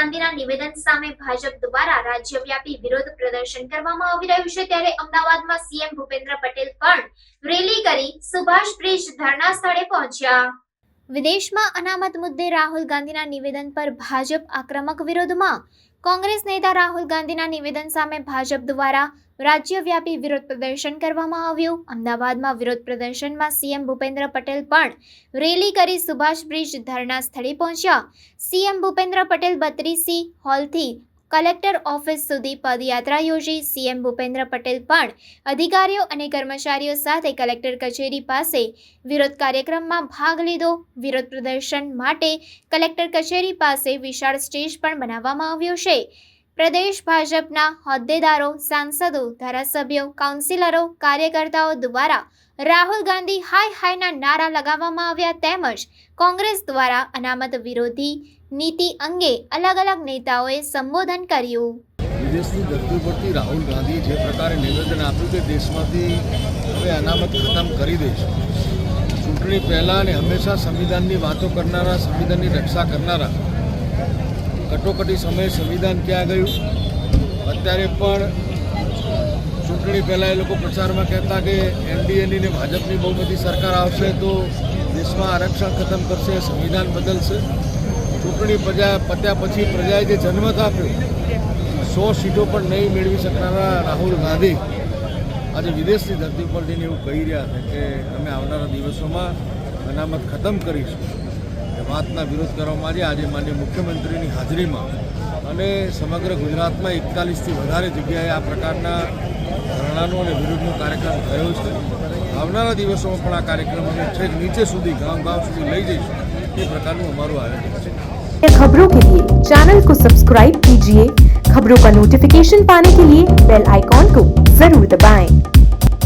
ગાંધીના નિવેદન સામે ભાજપ દ્વારા રાજ્યવ્યાપી વિરોધ પ્રદર્શન કરવામાં આવી રહ્યું છે ત્યારે અમદાવાદમાં સીએમ ભૂપેન્દ્ર પટેલ પણ રેલી કરી સુભાષ બ્રિજ ધરણા સ્થળે પહોંચ્યા. વિદેશમાં અનામત મુદ્દે રાહુલ ગાંધીના નિવેદન પર ભાજપ આક્રમક વિરોધમાં? કોંગ્રેસ નેતા રાહુલ ગાંધીના નિવેદન સામે ભાજપ દ્વારા રાજ્યવ્યાપી વિરોધ પ્રદર્શન કરવામાં આવ્યું. અમદાવાદમાં વિરોધ પ્રદર્શનમાં સીએમ ભૂપેન્દ્ર પટેલ પણ રેલી કરી સુભાષ બ્રિજ ધરણા સ્થળે પહોંચ્યા. સીએમ ભૂપેન્દ્ર પટેલ બત્રીસી, હોલથી કલેક્ટર ઓફિસ સુધી પદયાત્રા યોજી સીએમ ભૂપેન્દ્ર પટેલ પણ અધિકારીઓ અને કર્મચારીઓ સાથે કલેક્ટર કચેરી પાસે વિરોધ કાર્યક્રમમાં ભાગ લીધો. વિરોધ પ્રદર્શન માટે કલેક્ટર કચેરી પાસે વિશાળ સ્ટેજ પણ બનાવવામાં આવ્યો છે. પ્રદેશ ભાજપના હોદ્દેદારો, સાંસદો, ધારાસભ્યો, કાઉન્સિલરો, કાર્યકર્તાઓ દ્વારા રાહુલ ગાંધી હાય હાયના નારા લગાવવામાં આવ્યા તેમજ કોંગ્રેસ દ્વારા અનામત વિરોધી નીતિ અંગે અલગ અલગ નેતાઓએ સંબોધન કર્યું. વિદેશની ધરતી પરથી રાહુલ ગાંધી જે પ્રકારે નિવેદન આપ્યું કે દેશમાંથી હવે અનામત ખતમ કરી દઈશું ચૂંટણી પહેલાં અને હંમેશા સંવિધાનની વાતો કરનારા, સંવિધાનની રક્ષા કરનારા કટોકટી સમયે સંવિધાન ક્યાં ગયું? અત્યારે પણ ચૂંટણી પહેલાં એ લોકો પ્રચારમાં કહેતા કે એનડીએની ને ભાજપની બહુ બધી સરકાર આવશે તો દેશમાં આરક્ષણ ખતમ કરશે, સંવિધાન બદલશે. ચૂંટણી પ્રજા પત્યા પછી પ્રજાએ જે જન્મત આપ્યો, સો સીટો પણ નહીં મેળવી શકનારા રાહુલ ગાંધી આજે વિદેશની ધરતી પર જઈને એવું કહી રહ્યા છે કે અમે આવનારા દિવસોમાં અનામત ખતમ કરીશું. વાતના વિરોધ કરવામાં આજે આજે માન્ય મુખ્યમંત્રીની હાજરીમાં અને સમગ્ર ગુજરાતમાં એકતાલીસથી વધારે જગ્યાએ આ પ્રકારના ધરણાનો અને વિરોધનો કાર્યક્રમ થયો છે આવનારા દિવસોમાં પણ આ કાર્યક્રમ અમે છેક નીચે સુધી ગામ ગામ સુધી લઈ જઈશું એ પ્રકારનું અમારું આયોજન છે खबरों के लिए चैनल को सब्सक्राइब कीजिए खबरों का नोटिफिकेशन पाने के लिए बेल आइकॉन को जरूर दबाएं।